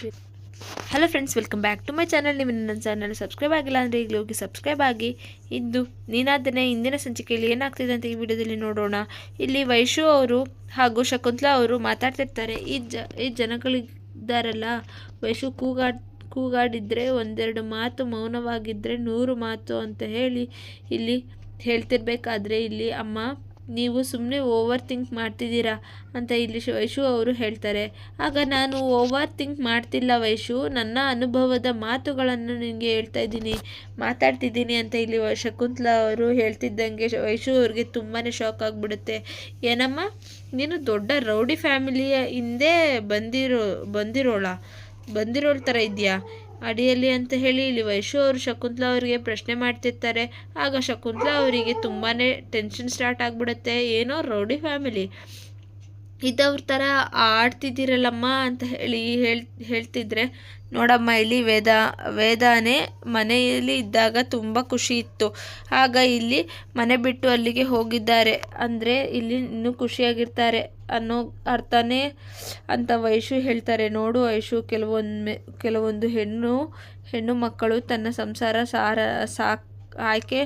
Hello friends welcome back to my channel ನಿಮ್ಮ ನನ್ನ channel subscribe ಆಗಿಲ್ಲ ಅಂದರೆ ಈಗಲೇ ಹೋಗಿ ಸಬ್ಸ್ಕ್ರೈಬ್ ಆಗಿ. ಇಂದು ನೀನಾದನೇ ಇಂದಿನ ಸಂಚಿಕೆಯಲ್ಲಿ ಏನಾಗ್ತಿದೆ ಅಂತ ಈ ವಿಡಿಯೋದಲ್ಲಿ ನೋಡೋಣ. ಇಲ್ಲಿ ವೈಶು ಅವರು ಹಾಗೂ ಶಕುಂತಲಾ ಅವರು ಮಾತಾಡ್ತಿರ್ತಾರೆ. ಈ ಜ, ಈ ಜನಗಳಿದ್ದಾರಲ್ಲ, ವೈಶು ಕೂಗಾಡ್ ಕೂಗಾಡಿದರೆ ಒಂದೆರಡು ಮಾತು ಮೌನವಾಗಿದ್ದರೆ ನೂರು ಮಾತು ಅಂತ ಹೇಳಿ ಇಲ್ಲಿ ಹೇಳ್ತಿರ್ಬೇಕಾದ್ರೆ ಇಲ್ಲಿ ಅಮ್ಮ ನೀವು ಸುಮ್ಮನೆ ಓವರ್ ಥಿಂಕ್ ಮಾಡ್ತಿದ್ದೀರಾ? ಅಂತ ಇಲ್ಲಿ ವೈಶು ಅವರು ಹೇಳ್ತಾರೆ. ಆಗ ನಾನು ಓವರ್ ಥಿಂಕ್ ಮಾಡ್ತಿಲ್ಲ ವೈಶು, ನನ್ನ ಅನುಭವದ ಮಾತುಗಳನ್ನು ನಿಮಗೆ ಹೇಳ್ತಾ ಇದ್ದೀನಿ, ಮಾತಾಡ್ತಿದ್ದೀನಿ ಅಂತ ಇಲ್ಲಿ ಶಕುಂತಲಾ ಅವರು ಹೇಳ್ತಿದ್ದಂಗೆ ವೈಶು ಅವ್ರಿಗೆ ತುಂಬಾ ಶಾಕ್ ಆಗಿಬಿಡುತ್ತೆ. ಏನಮ್ಮ? ನೀನು ದೊಡ್ಡ ರೌಡಿ ಫ್ಯಾಮಿಲಿಯ ಹಿಂದೆ ಬಂದಿರೋ ಬಂದಿರೋಳ? ಬಂದಿರೋಳ ಥರ ಇದೆಯಾ ಅಡಿಯಲ್ಲಿ ಅಂತ ಹೇಳಿ ಇಲ್ಲಿ ವೈಶು ಅವರು ಶಕುಂತಲಾ ಅವರಿಗೆ ಪ್ರಶ್ನೆ ಮಾಡ್ತಿರ್ತಾರೆ. ಆಗ ಶಕುಂತಲಾ ಅವರಿಗೆ ತುಂಬಾ ಟೆನ್ಷನ್ ಸ್ಟಾರ್ಟ್ ಆಗಿಬಿಡುತ್ತೆ. ಏನೋ ರೌಡಿ ಫ್ಯಾಮಿಲಿ ಇದವ್ರ ಥರ ಆಡ್ತಿದ್ದೀರಲ್ಲಮ್ಮ ಅಂತ ಹೇಳಿ ಹೇಳಿ, ಹೇಳ್ತಿದ್ರೆ, ನೋಡಮ್ಮ, ಇಲ್ಲಿ ವೇದ, ವೇದಾನೇ ಮನೆಯಲ್ಲಿ ಇದ್ದಾಗ ತುಂಬ ಖುಷಿ ಇತ್ತು. ಆಗ ಇಲ್ಲಿ ಮನೆ ಬಿಟ್ಟು ಅಲ್ಲಿಗೆ ಹೋಗಿದ್ದಾರೆ. ಅಂದರೆ ಇಲ್ಲಿ ಇನ್ನೂ ಖುಷಿಯಾಗಿರ್ತಾರೆ ಅನ್ನೋ ಅರ್ಥನೇ ಅಂತ ವೈಶು ಹೇಳ್ತಾರೆ. ನೋಡು ವೈಶು, ಕೆಲವೊಮ್ಮೆ, ಕೆಲವೊಂದು ಹೆಣ್ಣು ಹೆಣ್ಣು ಮಕ್ಕಳು ತನ್ನ ಸಂಸಾರ ಸಾರ, ಸಾಕ್ ಆಯ್ಕೆ,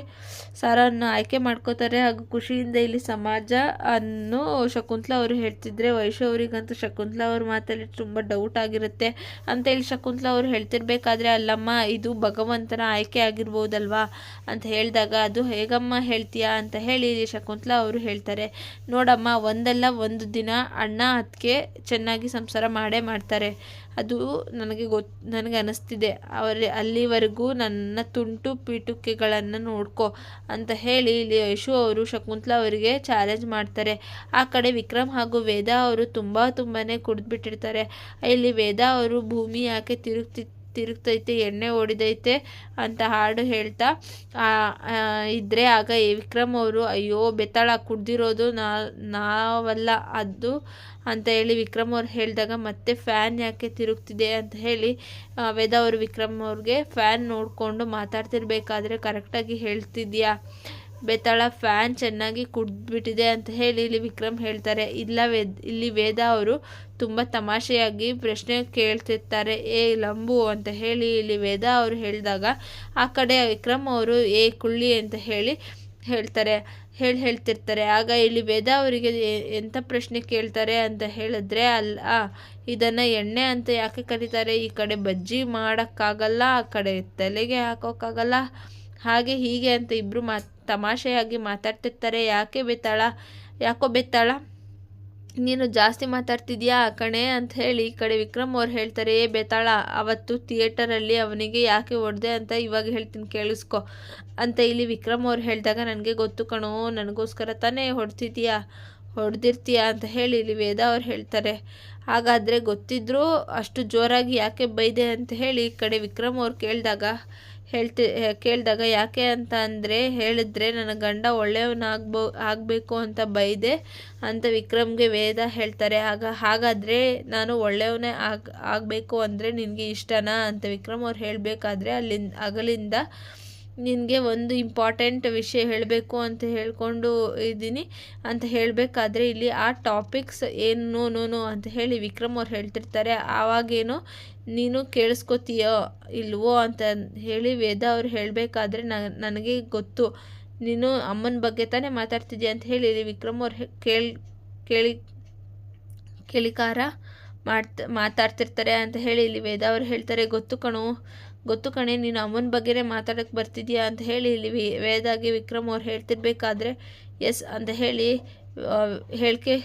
ಸಾರನ್ನು ಆಯ್ಕೆ ಮಾಡ್ಕೋತಾರೆ ಹಾಗೂ ಖುಷಿಯಿಂದ ಇಲ್ಲಿ ಸಮಾಜ ಅನ್ನು ಶಕುಂತಲಾ ಅವರು ಹೇಳ್ತಿದ್ರೆ ವೈಶು ಅವರಿಗಂತೂ ಶಕುಂತಲಾ ಅವ್ರ ಮಾತಲ್ಲಿ ತುಂಬ ಡೌಟ್ ಆಗಿರುತ್ತೆ ಅಂತ ಹೇಳಿ ಶಕುಂತಲಾ ಅವರು ಹೇಳ್ತಿರ್ಬೇಕಾದ್ರೆ, ಅಲ್ಲಮ್ಮ, ಇದು ಭಗವಂತನ ಆಯ್ಕೆ ಆಗಿರ್ಬೋದಲ್ವಾ? ಅಂತ ಹೇಳಿದಾಗ, ಅದು ಹೇಗಮ್ಮ ಹೇಳ್ತೀಯಾ? ಅಂತ ಹೇಳಿ ಶಕುಂತಲಾ ಅವರು ಹೇಳ್ತಾರೆ. ನೋಡಮ್ಮ, ಒಂದಲ್ಲ ಒಂದು ದಿನ ಅಣ್ಣ ಅದಕ್ಕೆ ಚೆನ್ನಾಗಿ ಸಂಸಾರ ಮಾಡೇ ಮಾಡ್ತಾರೆ. ಅದು ನನಗೆ ಗೊತ್ತು ನನಗೆ ಅನ್ನಿಸ್ತಿದೆ ಅವರ, ಅಲ್ಲಿವರೆಗೂ ನನ್ನ ತುಂಟು ಪೀಟುಕೆಗಳನ್ನು ನೋಡ್ಕೊ ಅಂತ ಹೇಳಿ ಇಲ್ಲಿ ಯಶು ಅವರು ಶಕುಂತಲಾ ಅವರಿಗೆ ಚಾಲೆಂಜ್ ಮಾಡ್ತಾರೆ. ಆ ಕಡೆ ವಿಕ್ರಮ್ ಹಾಗೂ ವೇದಾ ಅವರು ತುಂಬ ತುಂಬಾ ಕುಡಿದ್ಬಿಟ್ಟಿರ್ತಾರೆ. ಇಲ್ಲಿ ವೇದಾ ಅವರು ಭೂಮಿ ಯಾಕೆ ತಿರುಗ್ತಿ ತಿರುಗ್ತೈತೆ, ಎಣ್ಣೆ ಹೊಡಿದೈತೆ ಅಂತ ಹಾಡು ಹೇಳ್ತಾ ಇದ್ರೆ ಆಗ ವಿಕ್ರಮ್ ಅವರು, ಅಯ್ಯೋ, ಬೆತ್ತಾಳ ಕುಡ್ದಿರೋದು ನಾ, ನಾವಲ್ಲ ಅದು ಅಂತ ಹೇಳಿ ವಿಕ್ರಮ್ ಅವ್ರು ಹೇಳಿದಾಗ ಮತ್ತೆ ಫ್ಯಾನ್ ಯಾಕೆ ತಿರುಗ್ತಿದೆ ಅಂತ ಹೇಳಿ ವೇದ ಅವರು ವಿಕ್ರಮ್ ಅವ್ರಿಗೆ ಫ್ಯಾನ್ ನೋಡಿಕೊಂಡು ಮಾತಾಡ್ತಿರ್ಬೇಕಾದ್ರೆ ಕರೆಕ್ಟಾಗಿ ಹೇಳ್ತಿದ್ಯಾ? ಬೆತ್ತಳ ಫ್ಯಾನ್ ಚೆನ್ನಾಗಿ ಕುಡ್ದ್ಬಿಟ್ಟಿದೆ ಅಂತ ಹೇಳಿ ಇಲ್ಲಿ ವಿಕ್ರಮ್ ಹೇಳ್ತಾರೆ. ಇಲ್ಲ ವೇದ್, ಇಲ್ಲಿ ವೇದ ಅವರು ತುಂಬ ತಮಾಷೆಯಾಗಿ ಪ್ರಶ್ನೆ ಕೇಳ್ತಿರ್ತಾರೆ. ಏ ಲಂಬು ಅಂತ ಹೇಳಿ ಇಲ್ಲಿ ವೇದ ಅವರು ಹೇಳಿದಾಗ ಆ ಕಡೆ ವಿಕ್ರಮ್ ಅವರು ಏ ಕುಳ್ಳಿ ಅಂತ ಹೇಳಿ ಹೇಳ್ತಾರೆ, ಹೇಳಿ, ಹೇಳ್ತಿರ್ತಾರೆ. ಆಗ ಇಲ್ಲಿ ವೇದ ಅವರಿಗೆ ಎಂಥ ಪ್ರಶ್ನೆ ಕೇಳ್ತಾರೆ ಅಂತ ಹೇಳಿದ್ರೆ ಅಲ್ಲ ಇದನ್ನು ಎಣ್ಣೆ ಅಂತ ಯಾಕೆ ಕರೀತಾರೆ? ಈ ಕಡೆ ಬಜ್ಜಿ ಮಾಡೋಕ್ಕಾಗಲ್ಲ, ಆ ಕಡೆ ತಲೆಗೆ ಹಾಕೋಕ್ಕಾಗಲ್ಲ. ಹಾಗೆ ಹೀಗೆ ಅಂತ ಇಬ್ಬರು ಮಾತ್ ತಮಾಷೆಯಾಗಿ ಮಾತಾಡ್ತಿರ್ತಾರೆ. ಯಾಕೆ ಬೆತ್ತಾಳ? ಯಾಕೋ ಬೆತ್ತಾಳ? ನೀನು ಜಾಸ್ತಿ ಮಾತಾಡ್ತಿದ್ಯಾ ಕಣೆ ಅಂತ ಹೇಳಿ ಈ ಕಡೆ ವಿಕ್ರಮ್ ಅವ್ರು ಹೇಳ್ತಾರೆ, ಏ ಬೇತಾಳ ಅವತ್ತು ಥಿಯೇಟರಲ್ಲಿ ಅವನಿಗೆ ಯಾಕೆ ಹೊಡೆದೆ ಅಂತ ಇವಾಗ ಹೇಳ್ತೀನಿ, ಕೇಳಿಸ್ಕೊ ಅಂತ ಇಲ್ಲಿ ವಿಕ್ರಮ್ ಅವ್ರು ಹೇಳಿದಾಗ, ನನಗೆ ಗೊತ್ತು ಕಣೋ, ನನಗೋಸ್ಕರ ತಾನೇ ಹೊಡ್ತಿದ್ಯಾ, ಹೊಡೆದಿರ್ತೀಯಾ ಅಂತ ಹೇಳಿ ಇಲ್ಲಿ ವೇದ ಅವ್ರು ಹೇಳ್ತಾರೆ. ಹಾಗಾದರೆ ಗೊತ್ತಿದ್ರೂ ಅಷ್ಟು ಜೋರಾಗಿ ಯಾಕೆ ಬೈದೆ ಅಂತ ಹೇಳಿ ಈ ಕಡೆ ವಿಕ್ರಮ್ ಅವ್ರು ಕೇಳಿದಾಗ ಹೇಳ್ತಿ ಕೇಳಿದಾಗ ಯಾಕೆ ಅಂತ ಅಂದರೆ ಹೇಳಿದ್ರೆ, ನನ್ನ ಗಂಡ ಒಳ್ಳೆಯವನಾಗ್ಬೋ, ಆಗಬೇಕು ಅಂತ ಬೈದೆ ಅಂತ ವಿಕ್ರಮ್ಗೆ ವೇದ ಹೇಳ್ತಾರೆ. ಆಗ, ಹಾಗಾದರೆ ನಾನು ಒಳ್ಳೆಯವನೇ ಆಗ, ಆಗಬೇಕು ಅಂದರೆ ನಿನಗೆ ಇಷ್ಟನಾ ಅಂತ ವಿಕ್ರಮ್ ಅವ್ರು ಹೇಳಬೇಕಾದ್ರೆ ಅಲ್ಲಿಂದ ಅಗಲಿಂದ ನಿನಗೆ ಒಂದು ಇಂಪಾರ್ಟೆಂಟ್ ವಿಷಯ ಹೇಳಬೇಕು ಅಂತ ಹೇಳ್ಕೊಂಡು ಇದ್ದೀನಿ. ಅಂತ ಹೇಳಬೇಕಾದ್ರೆ ಇಲ್ಲಿ ಆ ಟಾಪಿಕ್ಸ್ ಏನು ನೋ ನೋ ನೋ ಅಂತ ಹೇಳಿ ವಿಕ್ರಮ್ ಅವ್ರು ಹೇಳ್ತಿರ್ತಾರೆ. ಆವಾಗೇನೋ ನೀನು ಕೇಳಿಸ್ಕೊತೀಯೋ ಇಲ್ವೋ ಅಂತ ಹೇಳಿ ವೇದ ಅವ್ರು ಹೇಳಬೇಕಾದ್ರೆ ನನಗೆ ಗೊತ್ತು. ನೀನು ಅಮ್ಮನ ಬಗ್ಗೆ ತಾನೇ ಮಾತಾಡ್ತಿದ್ದೀಯ ಅಂತ ಹೇಳಿ ಇಲ್ಲಿ ವಿಕ್ರಮ್ ಅವ್ರು ಕೇಳಿ ಕೇಳಿ, ಕೇಳಿಕಾರ ಮಾಡ್ತಾ, ಮಾತಾಡ್ತಿರ್ತಾರೆ ಅಂತ ಹೇಳಿ ಇಲ್ಲಿ ವೇದ ಅವ್ರು ಹೇಳ್ತಾರೆ. ಗೊತ್ತು ಕಣೋ. ಗೊತ್ತು ಕಣೆ, ನೀನು ಅಮ್ಮನ ಬಗ್ಗೆನೇ ಮಾತಾಡೋಕ್ಕೆ ಬರ್ತಿದ್ಯಾ ಅಂತ ಹೇಳಿ ಇಲ್ಲಿ ವೇದಾಗಿ ವಿಕ್ರಮ್ ಅವ್ರು ಹೇಳ್ತಿರ್ಬೇಕಾದ್ರೆ, ಎಸ್ ಅಂತ ಹೇಳಿ ಹೇಳಿಕೆ,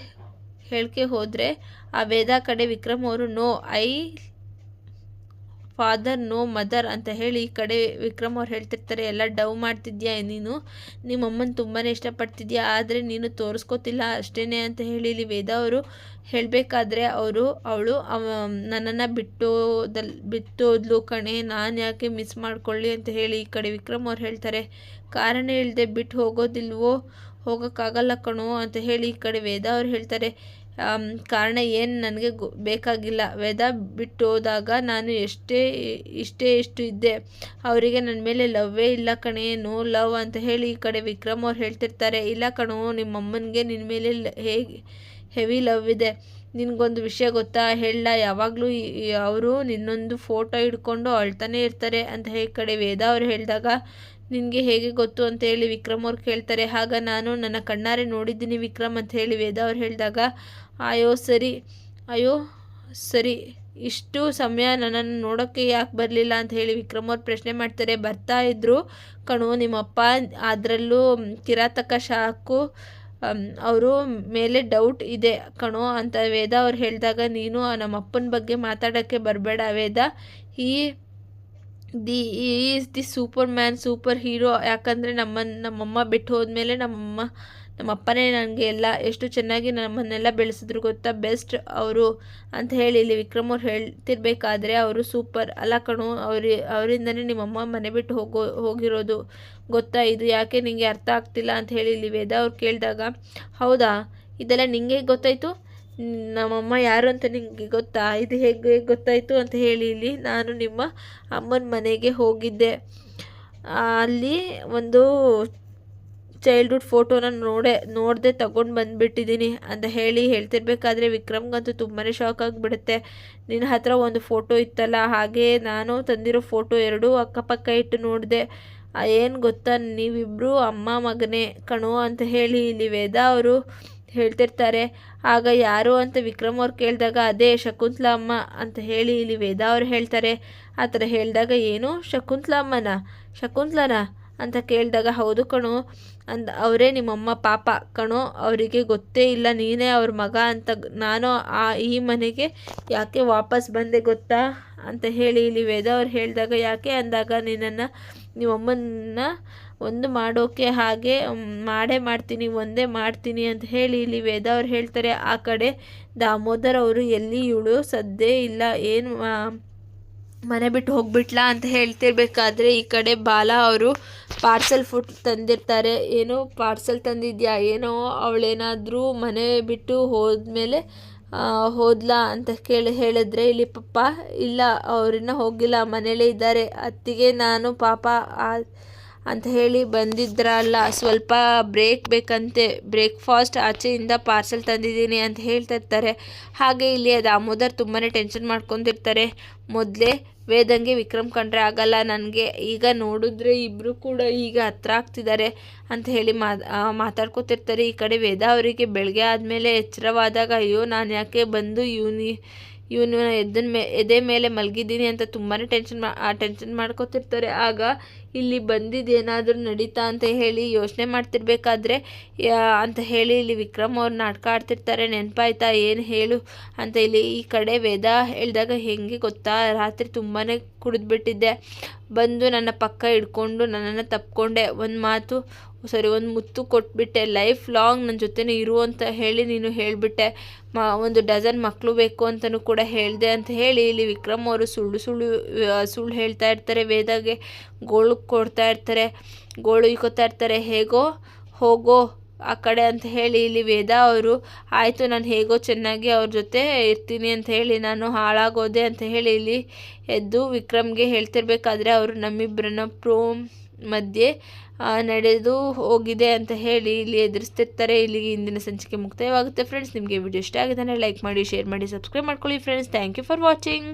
ಹೇಳ್ಕೆ ಹೋದರೆ ಆ ವೇದ ಕಡೆ ವಿಕ್ರಮ್ ಅವರು, no, I father no mother ಅಂತ ಹೇಳಿ ಈ ಕಡೆ ವಿಕ್ರಮ್ ಅವ್ರು ಹೇಳ್ತಿರ್ತಾರೆ, ಎಲ್ಲ ಡವ್ ಮಾಡ್ತಿದ್ಯಾ ನೀನು? ನಿಮ್ಮ ಅಮ್ಮನ ತುಂಬಾ ಇಷ್ಟಪಡ್ತಿದ್ಯಾ? ಆದರೆ ನೀನು ತೋರಿಸ್ಕೋತಿಲ್ಲ ಅಷ್ಟೇ ಅಂತ ಹೇಳಿ ಇಲ್ಲಿ ವೇದ ಅವರು ಹೇಳಬೇಕಾದ್ರೆ ಅವರು, ಅವಳು ನನ್ನನ್ನು ಬಿಟ್ಟೋದಲ್, ಬಿಟ್ಟೋದ್ಲು ಕಣೆ, ನಾನು ಯಾಕೆ ಮಿಸ್ ಮಾಡ್ಕೊಳ್ಳಿ? ಅಂತ ಹೇಳಿ ಈ ಕಡೆ ವಿಕ್ರಮ್ ಅವ್ರು ಹೇಳ್ತಾರೆ. ಕಾರಣ ಇಲ್ಲದೆ ಬಿಟ್ಟು ಹೋಗೋದಿಲ್ವೋ? ಹೋಗೋಕ್ಕಾಗಲ್ಲ ಕಣೋ? ಅಂತ ಹೇಳಿ ಈ ಕಡೆ ವೇದ ಅವ್ರು ಹೇಳ್ತಾರೆ. ಕಾರಣ ಏನು ನನಗೆ ಬೇಕಾಗಿಲ್ಲ. ವೇದ ಬಿಟ್ಟು ಹೋದಾಗ ನಾನು ಎಷ್ಟೇ, ಇಷ್ಟೇ ಇಷ್ಟು ಇದ್ದೆ, ಅವರಿಗೆ ನನ್ನ ಮೇಲೆ ಲವ್ವೇ ಇಲ್ಲ ಕಣೆ, ನೋ ಲವ್ ಅಂತ ಹೇಳಿ ಈ ಕಡೆ ವಿಕ್ರಮ್ ಅವ್ರು ಹೇಳ್ತಿರ್ತಾರೆ. ಇಲ್ಲ ಕಣೋ ನಿಮ್ಮ ಅಮ್ಮನಿಗೆ ನಿನ್ನ ಮೇಲೆ ಹೇಗೆ, ಹೆವಿ ಲವ್ ಇದೆ. ನಿನಗೊಂದು ವಿಷಯ ಗೊತ್ತಾ? ಹೇಳ, ಯಾವಾಗಲೂ ಅವರು ನಿನ್ನೊಂದು ಫೋಟೋ ಹಿಡ್ಕೊಂಡು ಅಳ್ತಾನೆ ಇರ್ತಾರೆ ಅಂತ ಹೇಳಿ ಕಡೆ ವೇದ ಅವ್ರು ಹೇಳಿದಾಗ ನಿನಗೆ ಹೇಗೆ ಗೊತ್ತು ಅಂತ ಹೇಳಿ ವಿಕ್ರಮ್ ಅವ್ರು ಕೇಳ್ತಾರೆ. ಆಗ ನಾನು ನನ್ನ ಕಣ್ಣಾರೆ ನೋಡಿದ್ದೀನಿ ವಿಕ್ರಮ್ ಅಂತ ಹೇಳಿ ವೇದ ಅವ್ರು ಹೇಳಿದಾಗ, ಅಯ್ಯೋ ಸರಿ ಅಯ್ಯೋ ಸರಿ, ಇಷ್ಟು ಸಮಯ ನನ್ನನ್ನು ನೋಡೋಕ್ಕೆ ಯಾಕೆ ಬರಲಿಲ್ಲ? ಅಂತ ಹೇಳಿ ವಿಕ್ರಮ್ ಅವ್ರು ಪ್ರಶ್ನೆ ಮಾಡ್ತಾರೆ. ಬರ್ತಾ ಇದ್ದರು ಕಣು, ನಿಮ್ಮಪ್ಪ ಅದರಲ್ಲೂ ಕಿರಾತಕ ಶಾಕು ಅವರು ಮೇಲೆ ಡೌಟ್ ಇದೆ ಕಣೋ ಅಂತ ವೇದ ಅವ್ರು ಹೇಳಿದಾಗ, ನೀನು ನಮ್ಮಪ್ಪನ ಬಗ್ಗೆ ಮಾತಾಡೋಕ್ಕೆ ಬರಬೇಡ ವೇದ. ಈ the is the super man super hero ಯಾಕಂದರೆ ನಮ್ಮನ್ನು ನಮ್ಮಮ್ಮ ಬಿಟ್ಟು ಹೋದ್ಮೇಲೆ ನಮ್ಮಮ್ಮ, ನಮ್ಮಪ್ಪನೇ ನನಗೆ ಎಲ್ಲ, ಎಷ್ಟು ಚೆನ್ನಾಗಿ ನಮ್ಮನ್ನೆಲ್ಲ ಬೆಳೆಸಿದ್ರು ಗೊತ್ತಾ? ಬೆಸ್ಟ್ ಅವರು ಅಂತ ಹೇಳಿ ಇಲ್ಲಿ ವಿಕ್ರಮ್ ಅವ್ರು ಹೇಳ್ತಿರ್ಬೇಕಾದ್ರೆ ಅವರು ಸೂಪರ್. ಅಲ್ಲ ಕಣು, ಅವ್ರಿ, ಅವರಿಂದನೇ ನಿಮ್ಮಮ್ಮ ಮನೆ ಬಿಟ್ಟು ಹೋಗೋ, ಹೋಗಿರೋದು ಗೊತ್ತಾ? ಇದು ಯಾಕೆ ನಿಮಗೆ ಅರ್ಥ ಆಗ್ತಿಲ್ಲ ಅಂತ ಹೇಳಿ ಇಲ್ಲಿ ವೇದ ಅವ್ರು ಕೇಳಿದಾಗ, ಹೌದಾ? ಇದೆಲ್ಲ ನಿಂಗೆ ಗೊತ್ತಾಯಿತು? ನಮ್ಮಮ್ಮ ಯಾರು ಅಂತ ನಿಮಗೆ ಗೊತ್ತಾ? ಇದು ಹೇಗೆ ಗೊತ್ತಾಯಿತು ಅಂತ ಹೇಳಿ ಇಲ್ಲಿ. ನಾನು ನಿಮ್ಮ ಅಮ್ಮನ ಮನೆಗೆ ಹೋಗಿದ್ದೆ. ಅಲ್ಲಿ ಒಂದು ಚೈಲ್ಡ್ಹುಡ್ ಫೋಟೋನ ನೋಡೆ, ನೋಡದೆ ತಗೊಂಡು ಬಂದುಬಿಟ್ಟಿದ್ದೀನಿ ಅಂತ ಹೇಳಿ ಹೇಳ್ತಿರ್ಬೇಕಾದ್ರೆ ವಿಕ್ರಮ್ಗಂತೂ ತುಂಬಾ ಶಾಕ್ ಆಗಿಬಿಡುತ್ತೆ. ನಿನ್ನ ಹತ್ರ ಒಂದು ಫೋಟೋ ಇತ್ತಲ್ಲ, ಹಾಗೆ ನಾನು ತಂದಿರೋ ಫೋಟೋ ಎರಡೂ ಅಕ್ಕಪಕ್ಕ ಇಟ್ಟು ನೋಡಿದೆ. ಏನು ಗೊತ್ತಾ? ನೀವಿಬ್ಬರು ಅಮ್ಮ ಮಗನೇ ಕಣೋ ಅಂತ ಹೇಳಿ ಇಲ್ಲಿ ವೇದಾ ಅವರು ಹೇಳ್ತಿರ್ತಾರೆ. ಆಗ ಯಾರು ಅಂತ ವಿಕ್ರಮ್ ಅವ್ರು ಕೇಳಿದಾಗ ಅದೇ ಶಕುಂತಲ ಅಮ್ಮ ಅಂತ ಹೇಳಿ ಇಲ್ಲಿ ವೇದ ಅವ್ರು ಹೇಳ್ತಾರೆ. ಆ ಥರ ಹೇಳಿದಾಗ ಏನು? ಶಕುಂತಲ ಅಮ್ಮನ ಶಕುಂತಲನ? ಅಂತ ಕೇಳಿದಾಗ ಹೌದು ಕಣೋ. ಅಂದ, ಅವರೇ ನಿಮ್ಮಮ್ಮ ಪಾಪ. ಕಣೋ, ಅವರಿಗೆ ಗೊತ್ತೇ ಇಲ್ಲ. ನೀನೇ ಅವ್ರ ಮಗ ಅಂತ ನಾನು ಆ, ಈ ಮನೆಗೆ ಯಾಕೆ ವಾಪಸ್ ಬಂದೆ ಗೊತ್ತಾ? ಅಂತ ಹೇಳಿ ಇಲ್ಲಿ ವೇದ ಅವ್ರು ಹೇಳಿದಾಗ ಯಾಕೆ ಅಂದಾಗ ನಿನ್ನನ್ನು, ನಿಮ್ಮಮ್ಮನ್ನ ಒಂದು ಮಾಡೋಕೆ ಹಾಗೆ ಮಾಡೇ ಮಾಡ್ತೀನಿ, ಒಂದೇ ಮಾಡ್ತೀನಿ ಅಂತ ಹೇಳಿ ಇಲ್ಲಿ ವೇದ ಅವ್ರು ಹೇಳ್ತಾರೆ. ಆ ಕಡೆ ದಾಮೋದರ್ ಅವರು, ಎಲ್ಲಿ ಇವಳು ಸದ್ದೇ ಇಲ್ಲ, ಏನು ಮನೆ ಬಿಟ್ಟು ಹೋಗ್ಬಿಟ್ಲಾ ಅಂತ ಹೇಳ್ತಿರ್ಬೇಕಾದ್ರೆ ಈ ಕಡೆ ಬಾಲ ಅವರು ಪಾರ್ಸೆಲ್ ಫುಡ್ ತಂದಿರ್ತಾರೆ. ಏನೋ ಪಾರ್ಸೆಲ್ ತಂದಿದ್ಯಾ, ಏನೋ ಅವಳೇನಾದರೂ ಮನೆ ಬಿಟ್ಟು ಹೋದ್ಮೇಲೆ ಹೋದ್ಲಾ ಅಂತ ಕೇಳಿ ಹೇಳಿದ್ರೆ, ಇಲ್ಲಿ ಪಪ್ಪ, ಇಲ್ಲ, ಅವರಿನ್ನ ಹೋಗಿಲ್ಲ, ಮನೇಲೇ ಇದ್ದಾರೆ, ಅತ್ತಿಗೆ ನಾನು ಪಾಪ ಅಂತ ಹೇಳಿ ಬಂದಿದ್ರಲ್ಲ, ಸ್ವಲ್ಪ ಬ್ರೇಕ್ ಬೇಕಂತೆ ಬ್ರೇಕ್ಫಾಸ್ಟ್ ಆಚೆಯಿಂದ ಪಾರ್ಸೆಲ್ ತಂದಿದ್ದೀನಿ ಅಂತ ಹೇಳ್ತಾ ಇರ್ತಾರೆ. ಹಾಗೆ ಇಲ್ಲಿ ದಾಮೋದರ್ ತುಂಬಾ ಟೆನ್ಷನ್ ಮಾಡ್ಕೊಂಡಿರ್ತಾರೆ. ಮೊದಲೇ ವೇದಂಗೆ ವಿಕ್ರಮ್ ಕಂಡ್ರೆ ಆಗಲ್ಲ, ನನಗೆ ಈಗ ನೋಡಿದ್ರೆ ಇಬ್ಬರು ಕೂಡ ಈಗ ಹತ್ರ ಆಗ್ತಿದ್ದಾರೆ ಅಂತ ಹೇಳಿ ಮಾತಾಡ್ಕೋತಿರ್ತಾರೆ. ಈ ಕಡೆ ವೇದ ಅವರಿಗೆ ಬೆಳಗ್ಗೆ ಆದಮೇಲೆ ಎಚ್ಚರವಾದಾಗ, ಅಯ್ಯೋ, ನಾನು ಯಾಕೆ ಬಂದು ಇವನಿ ಇವನು ಎದ್ದನ ಮೇ, ಎದೆ ಮೇಲೆ ಮಲಗಿದ್ದೀನಿ ಅಂತ ತುಂಬಾ ಟೆನ್ಷನ್ ಮಾ ಟೆನ್ಷನ್ ಮಾಡ್ಕೊತಿರ್ತಾರೆ. ಆಗ ಇಲ್ಲಿ ಬಂದಿದ್ದು ಏನಾದರೂ ನಡೀತಾ ಅಂತ ಹೇಳಿ ಯೋಚನೆ ಮಾಡ್ತಿರ್ಬೇಕಾದ್ರೆ ಅಂತ ಹೇಳಿ ಇಲ್ಲಿ ವಿಕ್ರಮ್ ಅವ್ರು ನಾಟಕ ಆಡ್ತಿರ್ತಾರೆ. ನೆನಪಾಯ್ತಾ? ಏನು ಹೇಳು? ಅಂತ ಇಲ್ಲಿ ಈ ಕಡೆ ವೇದ ಹೇಳಿದಾಗ ಹೆಂಗೆ ಗೊತ್ತಾ? ರಾತ್ರಿ ತುಂಬಾ ಕುಡಿದ್ಬಿಟ್ಟಿದ್ದೆ. ಬಂದು ನನ್ನ ಪಕ್ಕ ಹಿಡ್ಕೊಂಡು ನನ್ನನ್ನು ತಪ್ಕೊಂಡೆ. ಒಂದು ಮಾತು ಸರಿ, ಒಂದು ಮುತ್ತು ಕೊಟ್ಬಿಟ್ಟೆ ಲೈಫ್ ಲಾಂಗ್ ನನ್ನ ಜೊತೆನೇ ಇರು ಅಂತ ಹೇಳಿ ನೀನು ಹೇಳಿಬಿಟ್ಟೆ, ಮ, ಒಂದು ಡಜನ್ ಮಕ್ಕಳು ಬೇಕು ಅಂತಲೂ ಕೂಡ ಹೇಳಿದೆ ಅಂತ ಹೇಳಿ, ಇಲ್ಲಿ ವಿಕ್ರಮ್ ಅವರು ಸುಳ್ಳು ಸುಳ್ಳು ಸುಳ್ಳು ಹೇಳ್ತಾ ಇರ್ತಾರೆ, ವೇದಾಗೆ ಗೋಳು ಕೊಡ್ತಾ ಇರ್ತಾರೆ, ಗೋಳು ಇಕ್ಕೋತಾ ಇರ್ತಾರೆ, ಹೇಗೋ ಹೋಗೋ ಆ ಕಡೆ ಅಂತ ಹೇಳಿ, ಇಲ್ಲಿ ವೇದ ಅವರು, ಆಯಿತು, ನಾನು ಹೇಗೋ ಚೆನ್ನಾಗಿ ಅವ್ರ ಜೊತೆ ಇರ್ತೀನಿ ಅಂತ ಹೇಳಿ, ನಾನು ಹಾಳಾಗೋದೆ ಅಂತ ಹೇಳಿ ಇಲ್ಲಿ ಎದ್ದು ವಿಕ್ರಮ್ಗೆ ಹೇಳ್ತಿರ್ಬೇಕಾದ್ರೆ ಅವರು ನಮ್ಮಿಬ್ಬರನ್ನ ಪ್ರೋಮ್ ಮಧ್ಯೆ ನಡೆದು ಹೋಗಿದೆ ಅಂತ ಹೇಳಿ ಇಲ್ಲಿ ಎದುರಿಸ್ತಿರ್ತಾರೆ. ಇಲ್ಲಿಗೆ ಇಂದಿನ ಸಂಚಿಕೆ ಮುಕ್ತಾಯವಾಗುತ್ತೆ. ಫ್ರೆಂಡ್ಸ್ ನಿಮಗೆ ವಿಡಿಯೋ ಇಷ್ಟ ಆಗಿದ್ದಾನೆ ಲೈಕ್ ಮಾಡಿ ಶೇರ್ ಮಾಡಿ ಸಬ್ಸ್ಕ್ರೈಬ್ ಮಾಡ್ಕೊಳ್ಳಿ. Friends thank you for watching